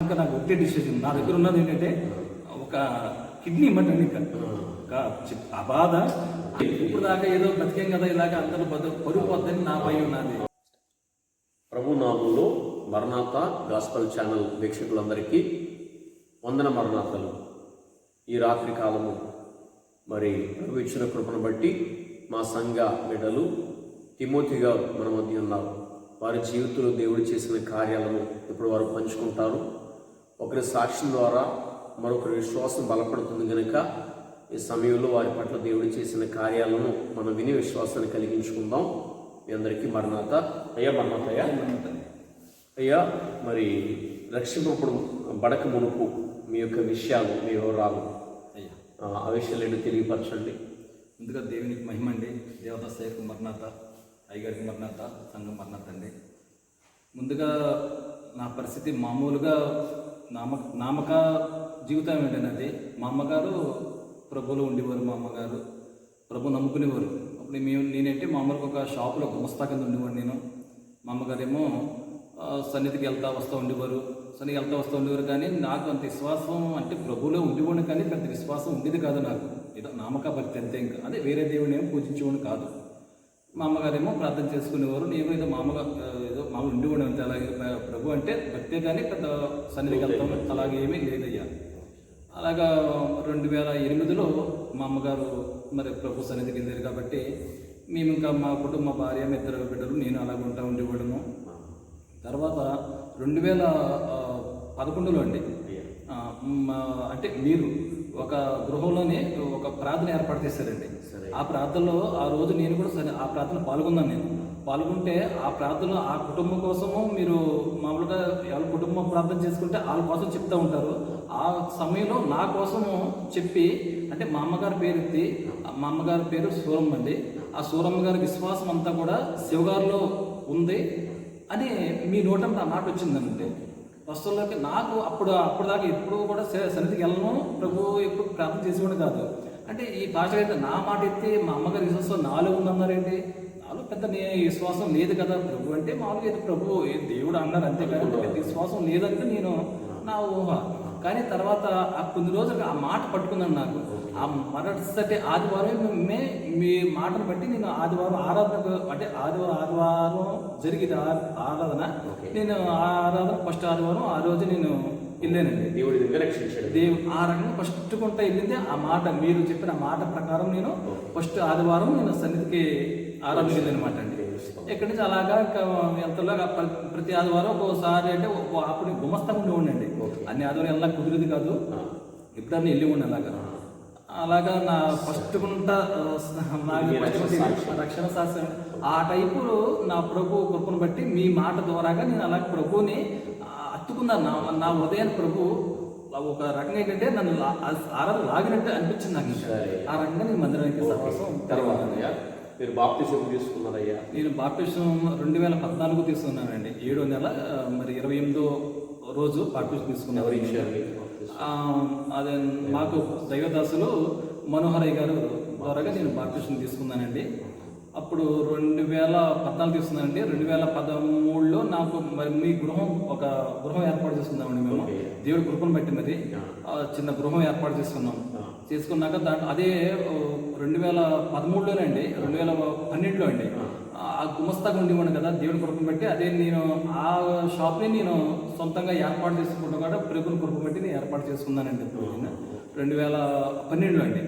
ఇంకా నాకు ఒకటే డిసిషన్ నా దగ్గర ఉన్నది ఏంటంటే ఒక కిడ్నీ మటన్ ఇంకా. ఆ బాధ. ఇప్పుడు దాకా ఏదో బతికేం కదా ఇలాగ అందరూ బతు పడిపోద్దని నా భయం ఉన్నది ప్రభు నామంలో మరణాత గాస్పల్ ఛానల్ వీక్షకులందరికీ వందన మరణాతలు. ఈ రాత్రి కాలము మరి ప్రభు ఇచ్చిన కృపను బట్టి మా సంఘ బిడ్డలు తిమోతిగా మన మధ్య ఉన్నారు. వారి జీవితంలో దేవుడు చేసిన కార్యాలను ఇప్పుడు వారు పంచుకుంటారు. ఒకరి సాక్ష్యం ద్వారా మరొకరి విశ్వాసం బలపడుతుంది కనుక ఈ సమయంలో వారి పట్ల దేవుడు చేసిన కార్యాలను మనం విని విశ్వాసాన్ని కలిగించుకుందాం. మీ అందరికీ మరణాత. అయ్యా మరణాత అయ్యా. మరి రక్షింపప్పుడు బడక మునుపు మీ యొక్క విషయాలు మీ వివరాలు అయ్యా. ఆ, ఆ విషయాలు ఏంటో తెలియపరచండి. ముందుగా దేవునికి మహిమ అండి. దేవత సేవకు మరణాత అయ్యగారికి మరణాత సంఘం మరణాత అండి. ముందుగా నా పరిస్థితి మామూలుగా నామ నామక జీవితం ఏంటంటే మా అమ్మగారు ప్రభులో ఉండేవారు మా అమ్మగారు ప్రభు నమ్ముకునేవారు. అప్పుడు మేము నేనంటే మామూలుగా ఒక షాపులో గుమస్తా కింద ఉండేవాడు నేను. మా అమ్మగారేమో ఆ, సన్నిధికి వెళ్తా వస్తూ ఉండేవారు. సన్నిధికి వెళ్తా వస్తూ ఉండేవారు కానీ నాకు అంత విశ్వాసం అంటే ప్రభులో ఉండేవాడిని కానీ పెద్ద విశ్వాసం ఉండేది కాదు నాకు. ఏదో నామక భక్తి అంతే ఇంకా. అదే వేరే దేవుని ఏమో పూజించేవాడిని కాదు. మా అమ్మగారేమో ప్రార్థన చేసుకునేవారు. నేను ఏదో మామగా ఆ, ఏదో మామూలు ఉండేవాడు అంతే అలాగే ప్ర- ప్రభు అంటే భక్తే కానీ పెద్ద సన్నిధికి వెళ్తాం అలాగే ఏమీ లేదయ్యా. అలాగా రెండు వేల ఎనిమిదిలో మా అమ్మగారు మరి ప్రభు సన్నిధికి వెళ్ళారు కాబట్టి మేము ఇంకా మా కుటుంబ భార్య ఇద్దరు బిడ్డలు నేను అలాగ ఉంటా ఉండేవాడము తర్వాత రెండు వేల పదకొండులో అండి అంటే మీరు ఒక గృహంలోనే ఒక ప్రార్థన ఏర్పాటు చేశారండి. ఆ ప్రార్థనలో ఆ రోజు నేను కూడా సరే ఆ ప్రార్థన పాల్గొన్నాను నేను. పాల్గొంటే ఆ ప్రార్థనలో ఆ కుటుంబం కోసము మీరు మామూలుగా ఎవరి కుటుంబం ప్రార్థన చేసుకుంటే వాళ్ళ కోసం చెప్తూ ఉంటారు. ఆ సమయంలో నా కోసము చెప్పి అంటే మా అమ్మగారి పేరు ఎత్తి మా అమ్మగారి పేరు సూరమ్మ అండి. ఆ సూరమ్మ గారి విశ్వాసం అంతా కూడా శివగారిలో ఉంది అని మీ నోట నా మాట వచ్చిందండి వస్తువులకి నాకు అప్పుడు అప్పుడు దాకా ఎప్పుడు కూడా సన్నిధికి వెళ్ళను. ప్రభు ఎప్పుడు ప్రార్థన చేసేవాడు కాదు. అంటే ఈ భాష అయితే నా మాట ఎత్తి మా అమ్మగారి విశ్వాసం నాలో ఉందన్నారేంటి నాలో పెద్ద నే విశ్వాసం లేదు కదా ప్రభు అంటే మామూలుగా ఇది ప్రభు ఏ దేవుడు అన్నారు అంతే కానీ పెద్ద విశ్వాసం లేదంటే నేను నా ఊహ. కానీ తర్వాత ఆ కొన్ని రోజులు ఆ మాట పట్టుకున్నాను నాకు. ఆ మరుసటి ఆదివారం మే మీ మాటను బట్టి నేను ఆదివారం ఆరాధనకు అంటే ఆదివారం ఆదివారం జరిగింది ఆ- ఆరాధన. నేను ఆ ఆరాధన ఫస్ట్ ఆదివారం ఆ రోజు నేను వెళ్ళానండి దేవుడి దగ్గర రక్షించాడు. దేవు ఆ రకంగా ఫస్ట్ కొంట వెళ్ళింది. ఆ మాట మీరు చెప్పిన ఆ మాట ప్రకారం నేను ఫస్ట్ ఆదివారం నేను సన్నిధికి ఆరాధన వెళ్ళనమాట అండి. ఇక్కడి నుంచి అలాగా ఇంకా వెళ్తలాగా ప్రతి ఆదివారం ఒక్కోసారి అంటే అప్పుడు గుమస్తా ఉండి ఉండండి అన్ని ఆదివారం వెళ్ళా కుదిరేది కాదు. ఎప్పుడన్నా వెళ్ళి ఉండి అలాగా అలాగా నా ఫస్ట్ గుంట రక్షణ శాస్త్రం ఆ టైపు నా ప్రభు కృపను బట్టి మీ మాట ద్వారాగా నేను అలా ప్రభుని ఆ, అత్తుకున్నాను నా నా హృదయాన్ని ప్రభు ఒక రకంగా ఏంటంటే నన్ను ఆరాధన లాగినట్టు అనిపించింది నాకు. ఆ రకంగా నేను మందిరానికి తర్వాత మీరు బాప్తిజం తీసుకున్నారయ్యా? నేను బాప్టిజం రెండు వేల పద్నాలుగు తీసుకున్నానండి. ఏడో నెల మరి ఇరవై ఎనిమిదో రోజు తీసుకున్నాను. బాప్తిజం? ఆ, అదే మాకు దైవదాసులు మనోహరయ్య గారు ద్వారాగా నేను బాప్టిజం తీసుకున్నానండి. అప్పుడు రెండు వేల పద్నాలుగు తీసుకున్నానండి. రెండు వేల పదమూడులో నాకు మరి మీ గృహం ఒక గృహం ఏర్పాటు చేసుకున్నామండి మేము. దేవుడి కృపను బట్టి మరి చిన్న గృహం ఏర్పాటు చేసుకున్నాం. చేసుకున్నాక దాంట్లో అదే రెండు వేల పదమూడులోనే అండి రెండు వేల పన్నెండులో అండి. ఆ. గుమస్తాగా ఉండేవాడు కదా దేవుడి కృపను బట్టి అదే నేను ఆ షాప్ని నేను సొంతంగా ఏర్పాటు చేసుకుంటాం కూడా ప్రభుని కృప బట్టి నేను ఏర్పాటు చేసుకున్నానండి. నేను రెండు వేల పన్నెండులో అండి.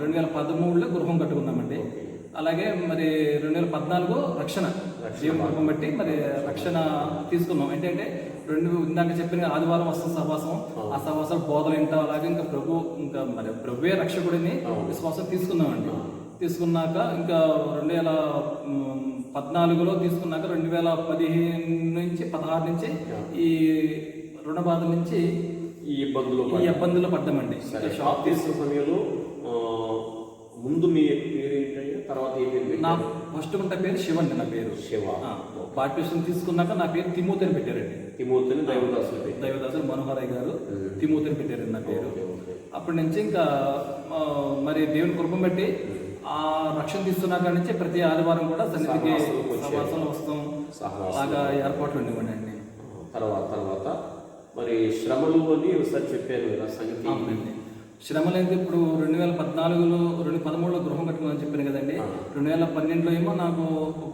రెండు వేల పదమూడులో గృహం కట్టుకున్నామండి. అలాగే మరి రెండు వేల పద్నాలుగు రక్షణ. కృపం బట్టి మరి రక్షణ తీసుకున్నాం. ఏంటంటే రెండు ఇందాక చెప్పిన ఆదివారం వస్తుంది సహవాసం ఆ. సహవాసం బోధలు ఏంటో అలాగే ఇంకా ప్రభు ఇంకా మరి ప్రభువే రక్షకుడిని విశ్వాసం తీసుకున్నామండి. తీసుకున్నాక ఇంకా రెండు వేల పద్నాలుగులో తీసుకున్నాక రెండు వేల పదిహేను నుంచి పదహారు నుంచి ఈ రుణ బాధల నుంచి ఈ ఇబ్బందులు ఈ ఇబ్బందుల్లో పడ్డామండి. షాప్ తీసుకున్న సమయంలో ముందు మీ తర్వాత ఏ పేరు నా? ఫస్ట్ గుంట పేరు శివండి నా పేరు. శివ. పార్టిషన్ తీసుకున్నాక నా పేరు తిమోతి అని పెట్టారండి తిమోతిని దైవదాసులు దైవదాసులు మనోహరయ్య గారు తిమోతి అని పెట్టారండి నా పేరు. అప్పటి నుంచి ఇంకా మరి దేవుని కృపం బట్టి ఆ రక్షణ తీసుకున్న కాడి నుంచి ప్రతి ఆదివారం కూడా సన్నిధికి. సమాసం వస్తాం. అలాగా ఏర్పాట్లు ఉండేవండి. తర్వాత తర్వాత. మరి శ్రమలు అని ఒకసారి చెప్పారు కదా సంగతి. శ్రమలు అయితే ఇప్పుడు రెండు వేల పద్నాలుగులో రెండు పదమూడులో గృహం కట్టుకుని చెప్పాను కదండి. రెండు వేల పన్నెండులో ఏమో నాకు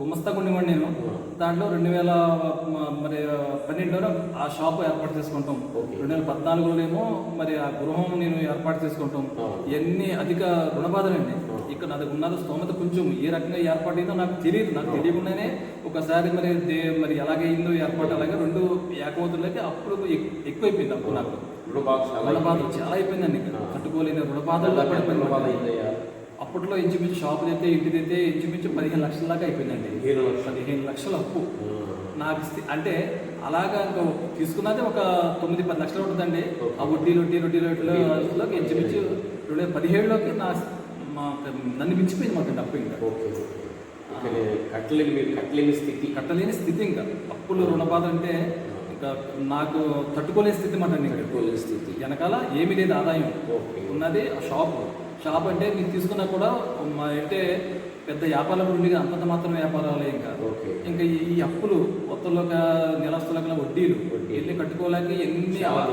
గుమస్తా ఉండేవాడిని నేను. దాంట్లో రెండు వేల మరి పన్నెండులో ఆ షాప్ ఏర్పాటు చేసుకుంటాం. రెండు వేల పద్నాలుగులో ఏమో మరి ఆ గృహం నేను ఏర్పాటు చేసుకుంటాం. ఇవన్నీ అధిక రుణబాధలండి. ఇక్కడ నాది ఉన్నది స్తోమత కొంచెం ఏ రకంగా ఏర్పాటైందో నాకు తెలియదు. నాకు తెలియకుండానే ఒకసారి మరి మరి ఎలాగైందో ఏర్పాటు అలాగే రెండు ఏకమవుతులకి అప్పుడు ఎక్- ఎక్కువైపోయింది అప్పుడు నాకు. రుణబాధ చాలా అయిపోయిందండి. కట్టుకోలేని రుణబాధ అయిందయ్యా అప్పట్లో ఇంచుమించు షాపులు అయితే ఇంటిదైతే ఇంచుమించు పదిహేను లక్షల దాకా అయిపోయిందండి. పదిహేను లక్షలు. పదిహేను లక్షల అప్పు. నాకు అంటే అలాగా ఇంకా తీసుకున్నది ఒక తొమ్మిది పది లక్షలు ఉంటుందండి. ఆ వడ్డీలు వడ్డీ వడ్డీలు వడ్డీలోకి ఇంచుమించు రెండు వేల పదిహేడులోకి నా మా నన్ను మించిపోయింది మాకు అప్పు ఇంకా. కట్టలేని కట్టలేని స్థితి. కట్టలేని స్థితి ఇంకా. అప్పులు రుణబాధ అంటే నాకు తట్టుకోలేని స్థితి మాట ఇంకా కట్టుకోలేని స్థితి. వెనకాల ఏమీ లేదు ఆదాయం. ఓకే. ఉన్నది ఆ షాప్. షాప్ అంటే మీరు తీసుకున్నా కూడా మా అంటే పెద్ద వ్యాపారం ఉండి అంతంత మాత్రం వ్యాపారాలే ఇంకా ఇంకా ఈ అప్పులు కొత్తలోక నెలస్తులక వడ్డీలు వెళ్ళి కట్టుకోలేక ఎన్ని చాలా.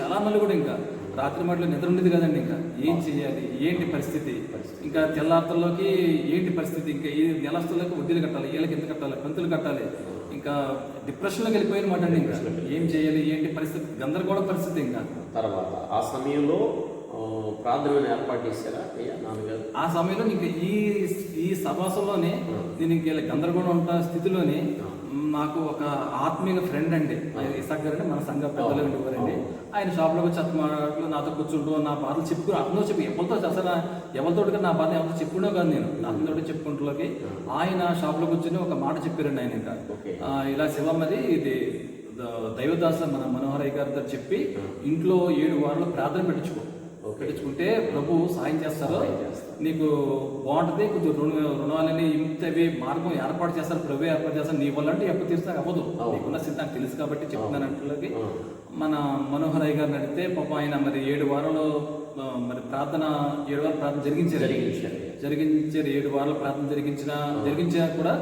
చాలా నలుగుడు ఇంకా. రాత్రి మాటలు నిద్ర ఉండేది కదండి ఇంకా. ఏం చేయాలి? ఏంటి పరిస్థితి? ఇంకా తెల్లార్తల్లోకి ఏంటి పరిస్థితి? ఇంకా ఈ నెలస్తులకు వడ్డీలు కట్టాలి వీళ్ళకి ఎంత కట్టాలి పంతులు కట్టాలి. ఇంకా డిప్రెషన్లోకి వెళ్ళిపోయిన మాట అండి ఇంకా ఏం చేయాలి ఏంటి పరిస్థితి? గందరగోళ పరిస్థితి ఇంకా తర్వాత ఆ సమయంలో ప్రార్థనను ఏర్పాటు చేశారా? అయ్యా నాన్నగారు? ఆ సమయంలో నీకు ఈ ఈ సమాసంలోనే నేను ఇంక గందరగోళం ఉంటా స్థితిలోనే నాకు ఒక ఆత్మీయ ఫ్రెండ్ అండి. ఇసాక్ గారు మన సంఘ పెద్దలు ఉండేవారండి ఆయన షాప్లోకి వచ్చి అతను నాతో కూర్చుంటూ నా బాధలు చెప్పుకుని అతను చెప్పి ఎవరితో అసలు ఎవరితో నా బాధ ఎవరితో చెప్పుకునే కాదు నేను. అతనితో చెప్పుకుంటులోకి ఆయన షాప్లో కూర్చొని ఒక మాట చెప్పారండి ఆయన ఇంకా. ఇలా శివమ్మది ఇది దైవదాస మన మనోహరయ్య గారితో చెప్పి ఇంట్లో ఏడు వారాలు ప్రార్థన పెట్టించుకో. పెట్టించుకుంటే ప్రభు సాయం చేస్తారు. నీకు బాగుంటుంది. కొంచెం రుణ రుణాలని ఇంతవి మార్గం ఏర్పాటు చేస్తారు. ప్రభు ఏర్పాటు చేస్తారు. నీ వల్ల అంటే ఎప్పుడు తీస్తే అవ్వదు. నీకున్న నాకు తెలుసు కాబట్టి చెప్తున్నాను అంటులకి మన మనోహరయ్య గారిని అడిగితే పాప ఆయన మరి ఏడు వారాలు మరి ప్రార్థన ఏడు వారాలు ప్రార్థన జరిగించారు. జరిగించారు. ఏడు వారాల ప్రార్థన జరిగించిన జరిగించినా కూడా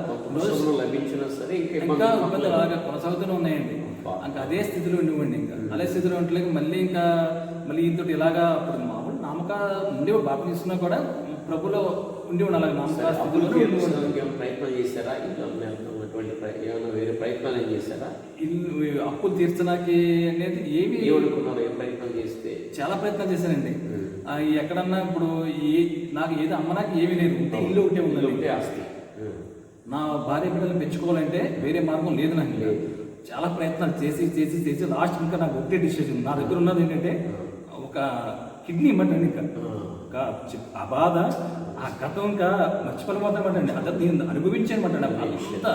లభించినా సరే ఇంకా ఇంకా ఇబ్బంది ఇబ్బందులు అలాగా కొనసాగుతూనే ఉన్నాయండి. ఇంకా అదే స్థితిలో ఉండివ్వండి ఇంకా. అదే స్థితిలో ఉండలేక మళ్ళీ ఇంకా మళ్ళీ ఇంతటి ఇలాగా ఇప్పుడు మామూలు నామక ఉండి తీసుకున్నా కూడా ప్రభులో ఉండి ఉండాలి నామక ప్రయత్నం చేశారా? ఏమైనా వేరే ప్రయత్నాలు ఏం చేశారా? ఇల్లు అప్పులు తీర్చడానికి అనేది ఏమి ఏమనుకున్నారు? ఏ ప్రయత్నం చేస్తే? చాలా ప్రయత్నం చేశానండి. ఎక్కడన్నా ఇప్పుడు ఏ నాకు ఏది అమ్మనాకి ఏమీ లేదు. ఉంటే ఇల్లు ఒకటే ఉందండి ఉంటే ఆస్తి. నా భార్య బిడ్డలు పెంచుకోవాలంటే వేరే మార్గం లేదు నాకు. చాలా ప్రయత్నాలు చేసి చేసి చేసి లాస్ట్ ఇంకా నాకు ఒకటే డిసిషన్. నా దగ్గర ఉన్నది ఏంటంటే కిడ్నీ ఒక చి- ఆ బాధ ఆ గతం ఇంకా మర్చిపోలేకపోతామంట అండి అదే నేను అనుభవించానమాట అంతా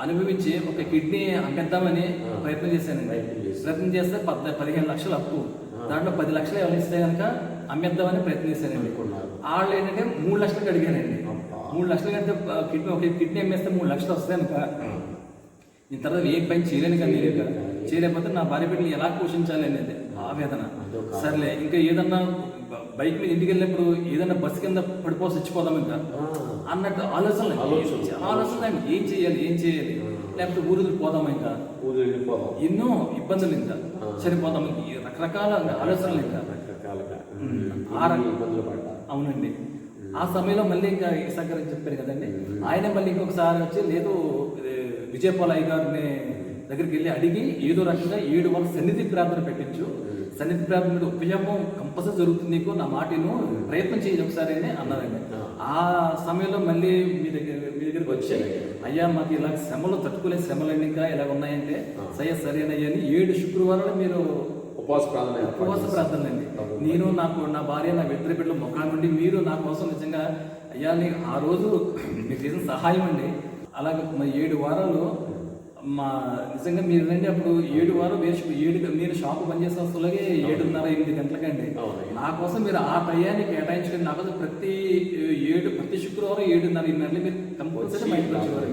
అనుభవించి ఒక కిడ్నీ అమ్మేద్దామని ప్రయత్నం చేశానండి. ప్రయత్నం చేస్తే పద్ పదిహేను లక్షలు అప్పు. దాంట్లో పది లక్షలు ఎవరు ఇస్తే కనుక అమ్మేద్దామని ప్రయత్నం చేశానండి. వాళ్ళు ఏంటంటే మూడు లక్షలకు అడిగానండి. మూడు లక్షలు కంటే కిడ్నీ ఒక కిడ్నీ అమ్మేస్తే మూడు లక్షలు వస్తాయి కనుక నేను తర్వాత ఏ పని చేయలేను కానీ చేయలేకపోతే నా భార్య బిడ్డలు ఎలా పోషించాలి అనేది ఆవేదన సర్లే ఇంకా ఏదన్నా బైక్ మీద ఇంటికి వెళ్ళినప్పుడు ఏదన్నా బస్సు కింద పడిపోసి చచ్చిపోదాం ఇంకా? అన్నట్టు ఆలోచనలు. అండి. ఏం చేయాలి ఏం చేయాలి? లేకపోతే ఊరు పోదాం ఇంకా? ఎన్నో ఇబ్బందులు ఇంకా. చనిపోదాం రకరకాల ఆలోచనలు ఇంకా. అవునండి. ఆ సమయంలో మళ్ళీ ఇంకా ఇసాక్ గారు చెప్పారు కదండి. ఆయన మళ్ళీ ఇంకొకసారి వచ్చి లేదు విజయపాలయ్య గారిని దగ్గరికి వెళ్ళి అడిగి ఏదో రకంగా ఏడు వాళ్ళ సన్నిధి ప్రార్థన పెట్టించు. సన్నిధి ప్రార్థన మీద ఉపయోగం కంపల్సరీ జరుగుతుంది నీకు నా మాటను ప్రయత్నం చేయి ఒకసారి అని అన్నారండి. ఆ. సమయంలో మళ్ళీ మీ దగ్గర మీ దగ్గరికి వచ్చాయి అయ్యా మాకు ఇలా శ్రమలు తట్టుకునే శ్రమలు ఇంకా ఇలా ఉన్నాయంటే. సరే సరేనయ్యా అని ఏడు శుక్రవారాలు మీరు ఉపవాస ప్రార్థన ఉపవాస ప్రార్థనలండి. నేను నాకు నా భార్య నా ఇద్దరు బిడ్డల ముఖాల నుండి మీరు నా కోసం నిజంగా అయ్యా నీ ఆ రోజు మీరు చేసిన సహాయం అండి. అలాగే ఏడు వారాలు మా నిజంగా మీరు రండి అప్పుడు ఏడు వారం వేసి ఏడు మీరు షాపు పనిచేసే వస్తువులకి ఏడున్నర ఎనిమిది గంటలకండి. నా కోసం మీరు ఆ టయాన్ని కేటాయించుకుని నా కోసం ప్రతి ఏడు ప్రతి శుక్రవారం ఏడున్నర ఎనిమిది మీరు కంపల్సరీ బయటకు వచ్చేవారు.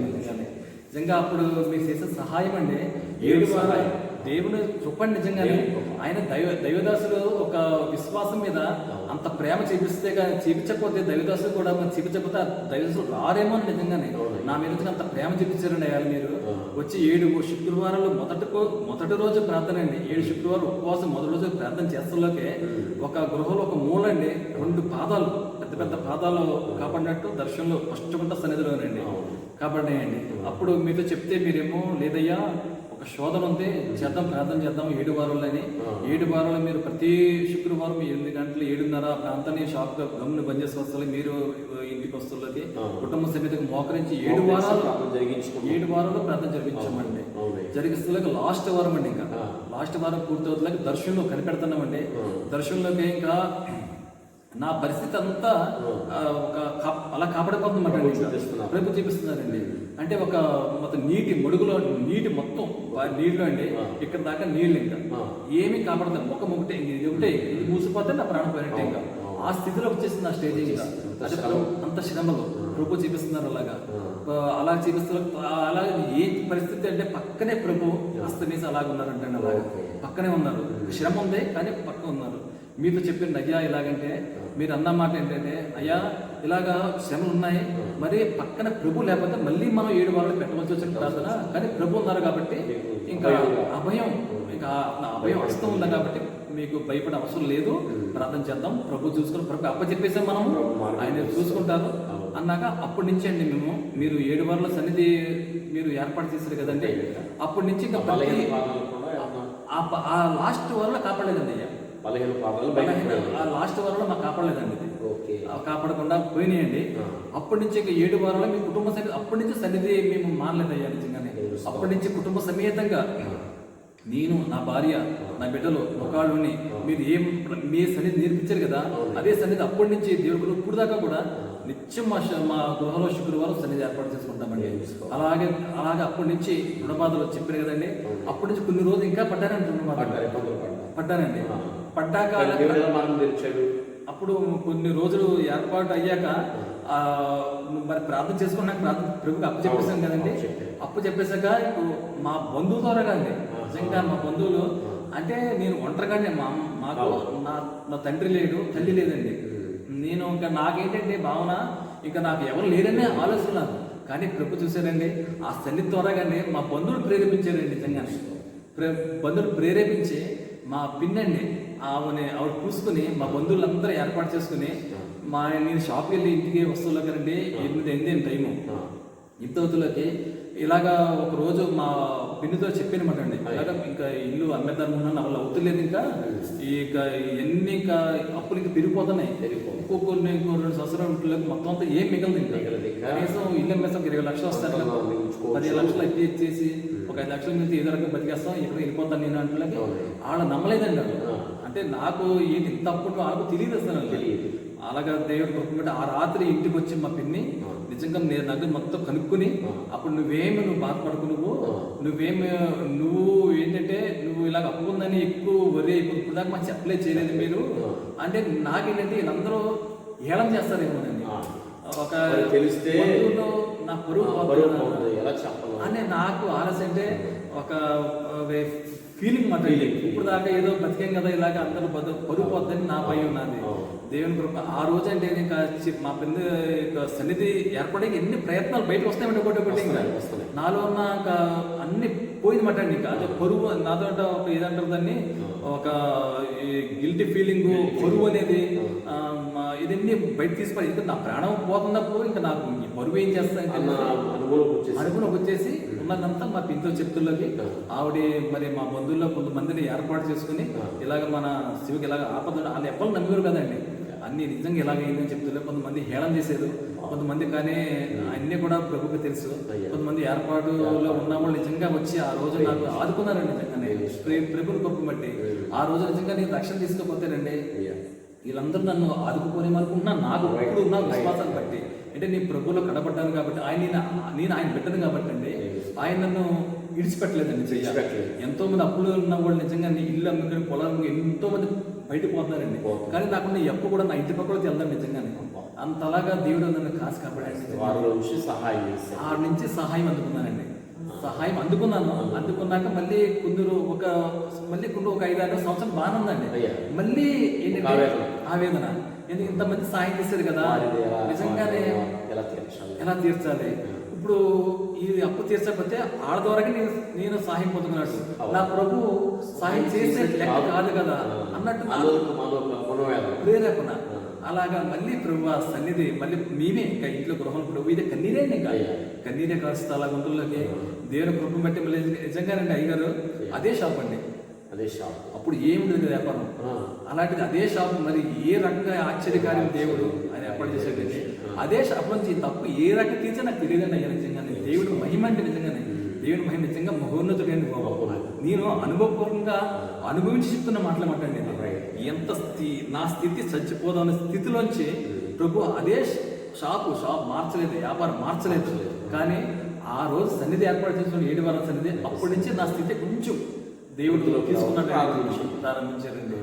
నిజంగా అప్పుడు మీరు చేసే సహాయం అండి. ఏడు వారాలు దేవుని కృప నిజంగానే ఆయన దైవ దైవదాసుడు ఒక విశ్వాసం మీద అంత ప్రేమ చూపిస్తే గా- చూపించకపోతే దైవదాసుడు కూడా మనం చూపించకపోతే ఆ దైవదాసుడు రారేమో అని నిజంగానే. నా మీద అంత ప్రేమ చూపించారండి అయ్యాలి మీరు. వచ్చి ఏడు శుక్రవారాలు మొదటి మొదటి రోజు ప్రార్థన అండి. ఏడు శుక్రవారం ఉపవాసం మొదటి రోజు ప్రార్థన చేస్తలోకే ఒక గృహంలో ఒక మూలండి రెండు పాదాలు పెద్ద పెద్ద పాదాలు కాపాడినట్టు దర్శనంలో స్పష్టమైన సన్నిధిలోనండి. కాపాడినాయండి. అప్పుడు మీతో చెప్తే మీరేమో లేదయ్యా ఒక శోధన ఉంది చేద్దాం ప్రార్థన చేద్దాం ఏడు వారాలని. ఏడు వారాలు మీరు ప్రతి శుక్రవారం ఎనిమిది గంటలు ఏడున్నర ప్రాంతాన్ని షాప్ గమ్ముని బంద్ చేసి వస్తారు మీరు ఇంటికి వస్తువులకి కుటుంబ సమేతకు మోకరించి ఏడు వారాలు ఏడు వారాలు ప్రార్థన జరిపించామండి. జరిగిస్తులకు లాస్ట్ వారం అండి ఇంకా లాస్ట్ వారం పూర్తవుతులకి దర్శనంలో కనిపెడుతున్నామండి. దర్శనంలోకి ఇంకా నా పరిస్థితి అంతా ఒక అలా. చూపిస్తున్నారు. ప్రభు చూపిస్తున్నారండి. అంటే ఒక మొత్తం నీటి మడుగులో నీటి మొత్తం నీళ్ళు అండి ఇక్కడ దాకా నీళ్ళు ఇంకా. ఏమీ కాపాడదు. ముఖం ఒకటే ఇది ఒకటే. ఇది మూసిపోతే నా ప్రాణం పోయినట్టే ఇంకా. ఆ స్థితిలో వచ్చేసింది నా స్టేజ్ ఇంకా. అంత శ్రమలు. ప్రభు చూపిస్తున్నారు అలాగా. అలా చూపిస్తున్నారు అలా ఏ పరిస్థితి అంటే పక్కనే ప్రభు హస్తమీసి అలాగ ఉన్నారంటే అలాగా. పక్కనే ఉన్నారు. శ్రమ ఉంది కానీ పక్క ఉన్నారు. మీతో చెప్పింది అయ్యా ఇలాగంటే మీరు అన్న మాట ఏంటంటే అయ్యా ఇలాగా శ్రమలు ఉన్నాయి మరి పక్కన ప్రభు లేకపోతే మళ్ళీ మనం ఏడు వారాలు పెట్టవలసి వచ్చిన ప్రార్థన కానీ ప్రభు ఉన్నారు కాబట్టి ఇంకా అభయం ఇంకా నా అభయం హస్తం ఉంది కాబట్టి మీకు భయపడే అవసరం లేదు. ప్రార్థన చేద్దాం. ప్రభు చూసుకుని ప్రభు అప్పచెప్పేసాం మనం ఆయన చూసుకుంటారు. అన్నాక అప్పటి నుంచి అండి మేము మీరు ఏడు వారాల సన్నిధి మీరు ఏర్పాటు చేశారు కదండి అప్పటి నుంచి ఇంకా ఆ లాస్ట్ వారంలో కాపాడలేదండి అయ్యా. బలహీన పాదాలు లాస్ట్ వారంలో మాకు కాపాడలేదండి ఓకే. కాపాడకుండా పోయినాయండి. అప్పటి నుంచి ఇంకా ఏడు వారాలు మీ కుటుంబ సన్నిధి అప్పటి నుంచి సన్నిధి మేము మానలేదయ్యా నిజంగానే. అప్పటి నుంచి కుటుంబ సమేతంగా నేను నా భార్య నా బిడ్డలు ఒకళ్ళని మీరు ఏం మీ సన్నిధి నేర్పించారు కదా అదే సన్నిధి అప్పటి నుంచి దేవుడు ఇప్పుడు దాకా కూడా నిత్యం మా మా గృహలో శుక్రవారం సన్నిధి ఏర్పాటు చేసుకుంటామండి. అలాగే అలాగే అప్పటి నుంచి రుణబాధలు చెప్పారు కదండి. అప్పటి నుంచి కొన్ని రోజులు ఇంకా ఇబ్బందులు పడ్డారు. పడ్డానండి పడ్డాక మార్గం తెరిచాడు. అప్పుడు కొన్ని రోజులు ఏర్పాటు అయ్యాక మరి ప్రార్థన చేసుకున్నాక ప్రార్థన ప్రభుకి అప్పు చెప్పేశాం కదండి. అప్పు చెప్పేశాక ఇప్పుడు మా బంధువు ద్వారా అండి. నిజంగా మా బంధువులు అంటే నేను ఒంటరిగానే మా మాకు నా నా తండ్రి లేడు తల్లి లేదండి. నేను ఇంకా నాకేంటంటే భావన ఇంకా నాకు ఎవరు లేరనే ఆలోచన కానీ ప్రభు చూశారండి ఆ సన్నిధి ద్వారా కానీ మా బంధువులు ప్రేరేపించారండి నిజంగానే. ప్రే బంధువులు ప్రేరేపించి మా పిన్నండి ఆమెని ఆవిడ చూసుకుని మా బంధువులందరూ ఏర్పాటు చేసుకుని మా నేను షాప్కి వెళ్ళి ఇంటికి వస్తువులకి రండి ఎనిమిది అయింది టైము. ఇంతవతులకి ఇలాగా ఒక రోజు మా పిన్నితో చెప్పానమాట అండి. ఇలాగా ఇంకా ఇల్లు అమ్మేద్దాం ఉన్నాను వాళ్ళు అవుతలేదు ఇంకా. ఇక ఎన్ని ఇంకా అప్పులు ఇంకా పెరిగిపోతున్నాయి. ఇంకో కొన్ని ఇంకో రెండు సంవత్సరాల మొత్తం అంతా ఏం మిగలదు ఇంకా. కనీసం ఇల్లు అమ్మేస్తాం ఇరవై లక్షలు వస్తారు మిగుల్చుకోవచ్చు. పదిహేను లక్షలు అట్టి ఇచ్చేసి ఒక ఐదు లక్షల మీద ఏదో రకంగా బతికేస్తాం. ఇక్కడ వెళ్ళిపోతాను నేను అంటే వాళ్ళు నమ్మలేదండి వాళ్ళు అంటే నాకు ఏంటి ఇంత అప్పుడు వాళ్ళకు తెలియదు అసలు తెలియదు. అలాగా దేవుడు కొట్టుకుంటే ఆ రాత్రి ఇంటికి వచ్చి మా పిన్ని నిజంగా నేను నగదు మొత్తం కనుక్కొని అప్పుడు నువ్వేమి నువ్వు బాధపడకు నువ్వు. నువ్వేమి నువ్వు ఏంటంటే నువ్వు ఇలాగ అప్పు ఉందని ఎక్కువ వరి అయిపోతుంది దాకా మాకు చెప్పలే చేయలేదు మీరు. అంటే నాకేంటంటే వీళ్ళందరూ ఏళం చేస్తారేమోనండి ఒక తెలిస్తే నా పరువు పోతుంది. ఎలా అనే నాకు ఆలస్యం అంటే ఒక ఫీలింగ్ మాట ఇప్పుడు దాకా ఏదో బతికేం కదా ఇలాగ అందరూ బతు పరుగు పోద్దని నా భయం ఉన్నది. దేవుని కృప. ఆ రోజు అంటే ఇంకా మా పెద్ద యొక్క సన్నిధి ఏర్పడే ఎన్ని ప్రయత్నాలు బయటకు వస్తాయండి ఒకటి ఒకటి ఇంకా. నాలో ఉన్న ఇంకా అన్ని పోయిందన్నమాట అండి ఇంకా అదే పరువు నాతో ఒక ఏదంటారు దాన్ని? ఒక గిల్టీ ఫీలింగ్ పరువు అనేది ఇదన్నీ బయట తీసుకొని ఇంకా నా ప్రాణం పోతున్నప్పుడు ఇంకా నాకు పరువు ఏం చేస్తాను వచ్చేసి. అనుకుని వచ్చేసి ఉన్నదంతా మా పింతో చెప్తులకి ఆవిడ మరి మా బంధువుల్లో కొంతమందిని ఏర్పాటు చేసుకుని ఇలాగ మన శివకి ఇలాగ ఆపద వాళ్ళు ఎవరు నమ్మేవారు కదండి. అన్ని నిజంగా ఇలాగ అయిందని చెప్తులే కొంతమంది హేళన చేసేది. కొంతమంది కానీ అన్ని కూడా ప్రభుకి తెలుసు. కొంతమంది ఏర్పాటులో ఉన్న వాళ్ళు నిజంగా వచ్చి ఆ రోజు నాకు ఆదుకున్నారండి నిజంగానే. ప్రే- ప్రభుని గొప్ప బట్టి ఆ రోజు నిజంగా నేను రక్షణ తీసుకోపోతేనండి వీళ్ళందరూ నన్ను ఆదుకుపోనే అనుకుంటున్నా నాకు ఇప్పుడు ఉన్న విశ్వాసాన్ని బట్టి. అంటే నేను ప్రభులో కనబడ్డాను కాబట్టి ఆయన నేను నేను ఆయన బిడ్డను కాబట్టి అండి ఆయన నన్ను విడిచిపెట్టలేదండి. ఎంతో మంది అప్పులు ఉన్న వాళ్ళు నిజంగా నీ ఇల్లు అమ్ముకుని పొలం ఎంతో మంది బయటకు పోతున్నారండి. కానీ నాకున్న ఈ అప్పు కూడా నా ఇంటి పక్కన వెళ్దాం నిజంగానే. అంతలాగా దేవుడు నన్ను కాసి కాపాడాడు నిజంగా. సహాయం ఆ నుంచి సహాయం అందుకున్నానండి సహాయం అందుకున్నాను. అందుకున్నాక మళ్ళీ కొందరు ఒక మళ్ళీ కొందరు ఒక ఐదు ఆరు సంవత్సరం బాగానే ఉందండి అయ్యా. మళ్ళీ ఏంటంటే ఆవేదన. ఎందుకు ఇంతమంది సాయం చేశారు కదా. నిజంగానే ఎలా తీర్చాలి? ఎలా తీర్చాలి? ఇప్పుడు ఈ అప్పు తీర్చకపోతే ఆడ ద్వారాగా నేను నేను సహాయం పొందుకున్నట్టు నా ప్రభు సహాయం చేసే లెక్క కాదు కదా. అన్నట్టు ప్రేరేపణ అలాగా మళ్ళీ ప్రభు ఆ సన్నిధి మళ్ళీ మేమే ఇంకా ఇంట్లో గృహం ప్రభు ఇది కన్నీరే ఇంకా. కన్నీరే కాస్త అలా గుంటల్లోకి దేవుని కృప బట్టి మళ్ళీ నిజంగానండి అయ్యగారు. అదే షాప్ అండి. అదే షాప్. అప్పుడు ఏముండదు కదా వ్యాపారం. అలాంటిది అదే షాప్ మరి ఏ రకంగా ఆశ్చర్యకార్యం దేవుడు ఆయన ఏర్పాటు చేశాడండి అదే షాప్ నుంచి తప్పు ఏ రకంగా తీర్చా నాకు తెలియదండి అయ్యా నిజంగానే. దేవుడు మహిమ అంటే నిజంగానే. దేవుడి మహిమ నిజంగా మహోన్నతుడైన నేను అనుభవపూర్వకంగా అనుభవించి చెప్తున్న మాట్లాడమంటండి ఎంత స్థి నా స్థితి చచ్చిపోదాం స్థితిలోంచి ప్రభు అదే షాపు షాప్ మార్చలేదు వ్యాపారం మార్చలేదు. కానీ ఆ రోజు సన్నిధి ఏర్పాటు చేసిన ఏడు వారం సన్నిధి అప్పటి నుంచి నా స్థితి కొంచెం దేవుడితో తీసుకున్నట్టు ప్రారంభించారండి.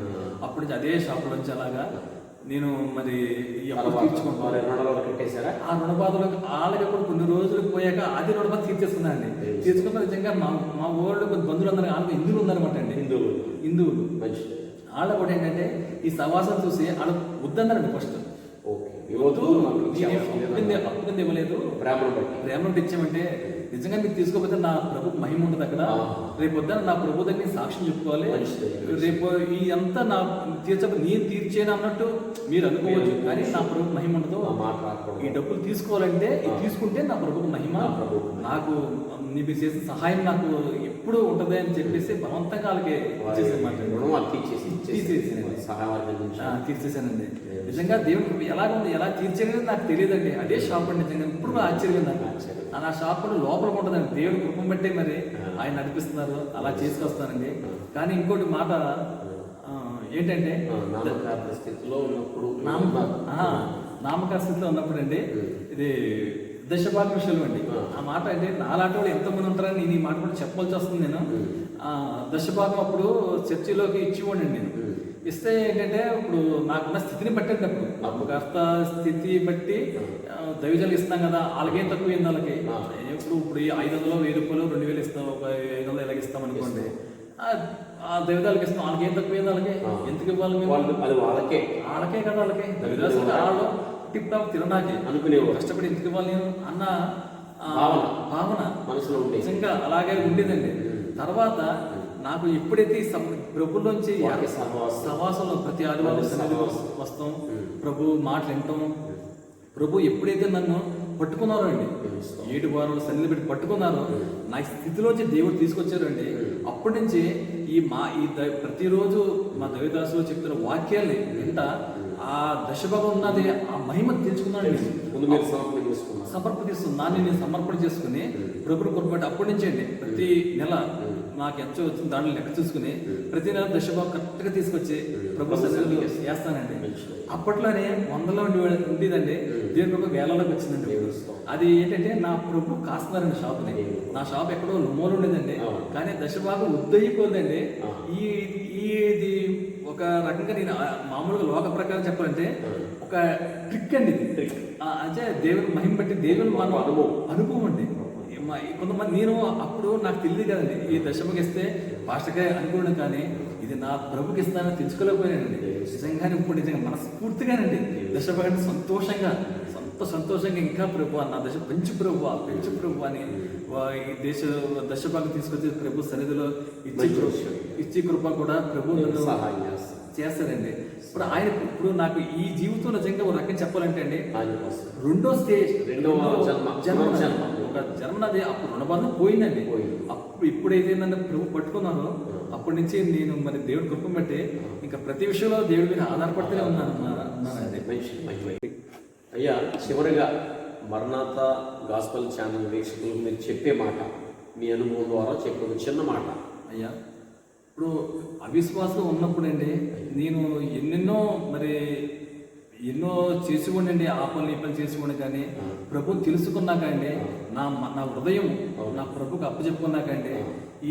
అప్పటి నుంచి అదే షాప్ నుంచి అలాగా నేను మరి ఆ రుణబాధలకు వాళ్ళకి కూడా కొన్ని రోజులకు పోయాక అది రుణబాధ తీర్చేస్తున్నానండి తీర్చుకున్న నిజంగా మా మా ఊళ్ళో కొన్ని బంధువులు అందరూ వాళ్ళకి హిందువులు ఉన్నారన్నమాట అండి హిందువులు. హిందువులు వాళ్ళ కూడా ఏంటంటే ఈ సవాసం చూసి వాళ్ళు వద్దన్నారండి ఫస్ట్. అప్పుకింద ఇవ్వలేదు. బ్రాహ్మణ బట్టి ప్రేమ నుండి ఇచ్చామంటే నిజంగా మీరు తీసుకోకపోతే నా ప్రభు మహిమ ఉండదు అక్కడ. రేపు పొద్దున నా ప్రభు దగ్గర సాక్ష్యం చెప్పుకోవాలి. రేపు ఈ అంతా నా తీర్చబ నేను తీర్చేను అన్నట్టు మీరు అనుకోవచ్చు. కానీ నా ప్రభు మహిమ ఉండదు. ఈ డబ్బులు తీసుకోవాలంటే తీసుకుంటే నా ప్రభు మహిమ. నాకు నీకు చేసిన సహాయం నాకు ఎప్పుడు ఉంటది అని చెప్పేసి బలవంతంగా వాళ్ళకి తీర్చేసానండి. నిజంగా దేవుడు ఎలా ఉంది ఎలా తీర్చేది నాకు తెలియదండి. అదే షాప్ అండి నిజంగా. ఇప్పుడు ఆశ్చర్యం నాకు. ఆశ్చర్యం. ఆ షాప్ లోపల ఉంటుందండి. దేవుడు కృపం బట్టే మరి ఆయన నడిపిస్తున్నారు. అలా చేసుకొస్తానండి కానీ ఇంకోటి మాట ఏంటంటే నామకార్థ స్థితిలో ఉన్నప్పుడు నామకార స్థితిలో ఉన్నప్పుడు అండి ఇది దశభాగ విషయం అండి. ఆ. మాట అంటే నాలాంటి వాళ్ళు ఎంతమంది ఉంటారని నేను ఈ మాట కూడా చెప్పాల్సి వస్తుంది నేను. ఆ, దశభాగం అప్పుడు చర్చిలోకి ఇచ్చివ్వండి నేను. ఇస్తే ఏంటంటే ఇప్పుడు నాకున్న స్థితిని బట్టి అండి అప్పుడు నామకార్త స్థితి బట్టి ఆ, దైవజనులు ఇస్తాం కదా వాళ్ళకేం. తక్కువ అయింది వాళ్ళకి ఇప్పుడు ఇప్పుడు ఐదు వందలు వెయ్యి రూపాయలు రెండు వేలు ఇస్తాం ఒక ఐదు వందలు ఇలాగ ఇస్తాం అనుకోండి. ఆ- దైవదాలకు ఇస్తాం వాళ్ళకి ఏం తక్కువ వాళ్ళకి? ఎందుకు ఇవ్వాలి మేము? వాళ్ళు అది వాళ్ళకే. వాళ్ళకే కదా వాళ్ళకి. దరిదాసులు వాళ్ళు టిప్ టాప్ తినడానికి అనుకునేవారు. కష్టపడి ఎందుకు ఇవ్వాలి నేను అన్న భావన. భావన. మనసులో ఉండే నిజంగా అలాగే ఉండేదండి. తర్వాత నాకు ఎప్పుడైతే ఈ సం- ప్రభుల్లోంచి వాక్య సహవాసం. సహవాసంలో ప్రతి ఆదివారం వస్తాం ప్రభు మాటలు వింటాం. ప్రభు ఎప్పుడైతే నన్ను పట్టుకున్నారో అండి ఏడు వారాలు సన్నిధి పెట్టి పట్టుకున్నారో నా స్థితిలోంచి దేవుడు తీసుకొచ్చారు అండి. అప్పటి నుంచి ఈ మా ఈ ద- ప్రతిరోజు మా దైవదాసులు చెప్తున్న వాక్యాల్ని వింట. ఆ దశభాగం ఉన్నది ఆ మహిమ తెలుసుకున్నాడు ముందు మీరు సమర్పణ చేసుకున్నారు. సమర్పిస్తుంది నాన్ని నేను సమర్పణ చేసుకుని ప్రభుని కొరపాటు అప్పటి నుంచి అండి. ప్రతి నెల నాకు ఎంత వచ్చింది దాంట్లో లెక్క చూసుకుని ప్రతి నెల దశభాగం కరెక్ట్గా తీసుకొచ్చి ప్రభు సన్నిధిలో చేస్తానండి. అప్పట్లోనే వందలో ఉండి ఉండేదండి. దేవుని ప్రభు వేలలోకి వచ్చిందండి. అది ఏంటంటే నా ప్రభు కాస్తున్నారండి షాప్ని. నా షాప్ ఎక్కడో మూల ఉండేదండి. కానీ దశభాగం ఉద్దయిపోయిందండి. ఈ ఈ ఇది ఒక రకంగా నేను మామూలుగా లోక ప్రకారం చెప్పాలంటే ఒక ట్రిక్ అండి ఇది. అంటే దేవుని మహిమ బట్టి దేవుని మనం అనుభవం. అనుభవం అండి. కొంతమంది నేను అప్పుడు నాకు తెలియదు కదండి. ఈ దశమకి ఇస్తే భాషగా అనుకున్నాను కానీ ఇది నా ప్రభుకి ఇస్తానని తెలుసుకోలేకపోయానండి నిజంగానే ఇప్పుడు నిజంగా మనస్ఫూర్తిగానండి. దశభాగాన్ని సంతోషంగా సొంత సంతోషంగా ఇంకా ప్రభు నా దశ పెంచు ప్రభు పెంచు ప్రభు అని ఈ దేశ దశభాగం తీసుకొచ్చి ప్రభు సన్నిధిలో ఇచ్చి ఇచ్చి కృప కూడా ప్రభు సహాయం చేస్తాడండి. ఇప్పుడు ఆయన ఇప్పుడు నాకు ఈ జీవితం నిజంగా ఒక రకం చెప్పాలంటే అండి రెండో స్టేజ్ రెండవ జన్మ. జన్మ. జన్మ. ఒక జన్మ నాది అప్పుడు రుణబంధం పోయిందండి. పోయింది. అప్పుడు ఇప్పుడైతే నన్ను ప్రభు పట్టుకున్నానో అప్పటి నుంచి నేను మరి దేవుడి కృప బట్టి ఇంకా ప్రతి విషయంలో దేవుడి మీద ఆధారపడుతూనే ఉన్నాను అయ్యా చివరిగా మరణాత గాస్పల్ ఛానల్ వీక్షకులకు మీరు చెప్పే మాట మీ అనుభవం ద్వారా చెప్పే ఒక చిన్న మాట. అయ్యా. ఇప్పుడు అవిశ్వాసం ఉన్నప్పుడు అండి నేను ఎన్నెన్నో మరి ఎన్నో చేసివ్వండి ఆ పనులు ఈ పనులు చేసివ్వండి కానీ ప్రభు తెలుసుకున్నాక అండి నా నా హృదయం నా ప్రభుకి అప్పచెప్పుకున్నాక అండి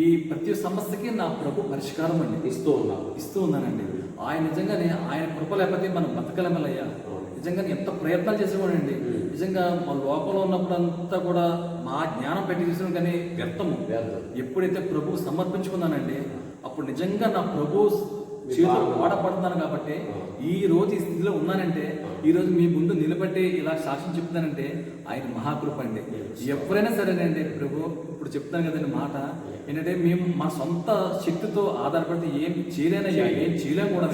ఈ ప్రతి సమస్యకి నా ప్రభు పరిష్కారం అండి. ఇస్తూ ఉన్నారు. ఇస్తూ ఉన్నానండి. ఆయన నిజంగానే ఆయన కృప లేకపోతే మనం బతకలేమలయ్యా నిజంగానే ఎంత ప్రయత్నాలు చేసేవాడండి. నిజంగా మా లోపల ఉన్నప్పుడు అంతా కూడా మా జ్ఞానం పెట్టి చూసిన కానీ వ్యర్థము. వ్యర్థం. ఎప్పుడైతే ప్రభు సమర్పించుకున్నానండి అప్పుడు నిజంగా నా ప్రభు చేతిలో వాడపడుతున్నాను కాబట్టి ఈ రోజు ఈ స్థితిలో ఉన్నానంటే ఈ రోజు మీ ముందు నిలబడి ఇలా సాక్ష్యం చెప్తానంటే ఆయన మహాకృప అండి. ఎవరైనా సరేనండి ప్రభు ఇప్పుడు చెప్తాను కదండి మాట. ఏంటంటే మేము మా సొంత శక్తితో ఆధారపడితే ఏం చేయలేనయ్యా ఏం చేయలేం కూడా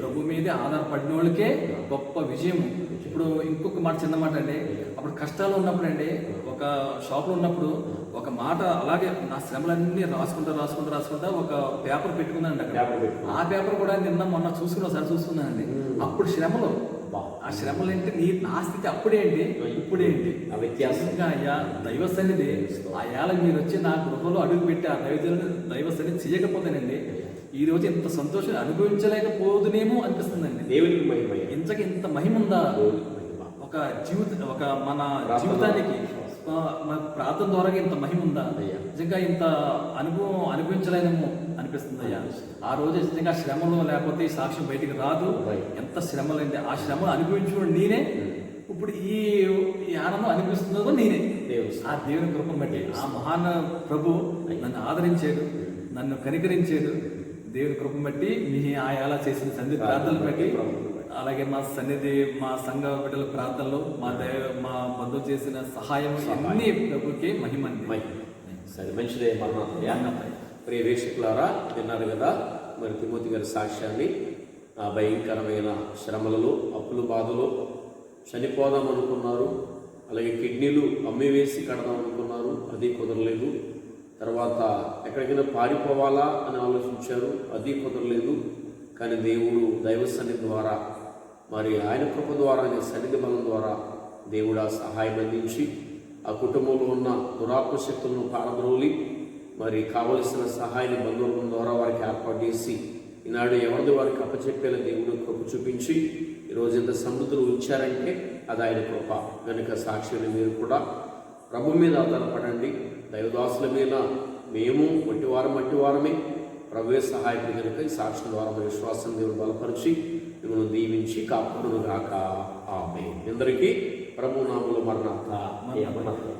ప్రభు మీదే ఆధారపడిన వాళ్ళకే గొప్ప విజయం ఇప్పుడు ఇంకొక మాట చిన్న మాట అండి. అప్పుడు కష్టాలు ఉన్నప్పుడు అండి ఒక షాప్లో ఉన్నప్పుడు ఒక మాట అలాగే నా శ్రమలన్నీ రాసుకుంటా రాసుకుంటా రాసుకుంటా ఒక పేపర్ పెట్టుకున్నానండి అక్కడ. ఆ పేపర్ కూడా నిన్న మొన్న చూసుకుని ఒకసారి చూసుకున్నానండి అప్పుడు శ్రమలు. ఆ శ్రమలు ఏంటి? నీ నా స్థితి అప్పుడేంటి ఇప్పుడేంటి ఆ వ్యత్యాసం. నిజంగా అయ్యా దైవ సన్నిధి ఆ ఏళ మీరు వచ్చి నా గృహంలో అడుగు పెట్టి ఆ దైవ దైవ సన్నిధి చేయకపోతేనండి ఈ రోజు ఇంత సంతోషం అనుభవించలేకపోదునేమో అనిపిస్తుందండి. దేవునికి మహిమయ్య ఇంతకి ఇంత మహిమ ఉందా మహిమ ఒక జీవిత ఒక మన. జీవితానికి మన ప్రార్థన ద్వారా ఇంత మహిమ ఉందా? అయ్యా. నిజంగా ఇంత అనుభవం అనుభవించలేనేమో అనిపిస్తుంది అయ్యా. ఆ రోజు నిజంగా శ్రమలు లేకపోతే ఈ సాక్ష్యం బయటికి రాదు. ఎంత శ్రమలంటే ఆ శ్రమలు అనుభవించుకోవడం నేనే. ఇప్పుడు ఈ ఆనందం అనిపిస్తుందో నేనే. ఆ దేవుని కృపను బట్టి ఆ మహాన్ ప్రభు నన్ను ఆదరించాడు నన్ను కనికరించాడు. దేవుని కృపను బట్టి మీ ఆయాలా చేసిన సంధి ప్రార్థనలు బట్టి అలాగే మా సన్నిధి మా సంఘ బిడ్డల ప్రార్థనలు మా దైవ మా బంధువు చేసిన సహాయం అన్ని ప్రభుకి మహిమ సరే మంచిదే ప్రియ వీక్షకులారా విన్నారు కదా మరి తిమోతి గారి సాక్ష్యాన్ని. ఆ భయంకరమైన శ్రమలలో అప్పులు బాధలు చనిపోదాం అనుకున్నారు. అలాగే కిడ్నీలు అమ్మివేసి కడదాం అనుకున్నారు. అది కుదరలేదు. తర్వాత ఎక్కడికైనా పారిపోవాలా అని ఆలోచించారు. అది కుదరలేదు. కానీ దేవుడు దైవ సన్నిధి ద్వారా మరి ఆయన కృప ద్వారా ఆయన సన్నిధి బలం ద్వారా దేవుడు ఆ సహాయం అందించి ఆ కుటుంబంలో ఉన్న దురాత్మ శక్తులను పారద్రోలి మరి కావలసిన సహాయాన్ని బంధువర్గం ద్వారా వారికి ఏర్పాటు చేసి ఈనాడు ఎవరిది వారికి అప్పచెప్పేలా దేవుడు కృప చూపించి ఈరోజు ఎంత సమృద్ధులు ఉంచారంటే అది ఆయన కృప. కనుక సాక్షిని మీరు కూడా ప్రభు మీద ఆధారపడండి. దైవదాసుల మీద మేము మట్టివారం మట్టివారమే ప్రభువే సహాయకుడు కనుక ఈ సాక్షి ద్వారా విశ్వాసం దేవుడు బలపరిచి మిమ్మల్ని దీవించి కాపాడును ఆమె ఇందరికీ ప్రభునాములు మరణాత.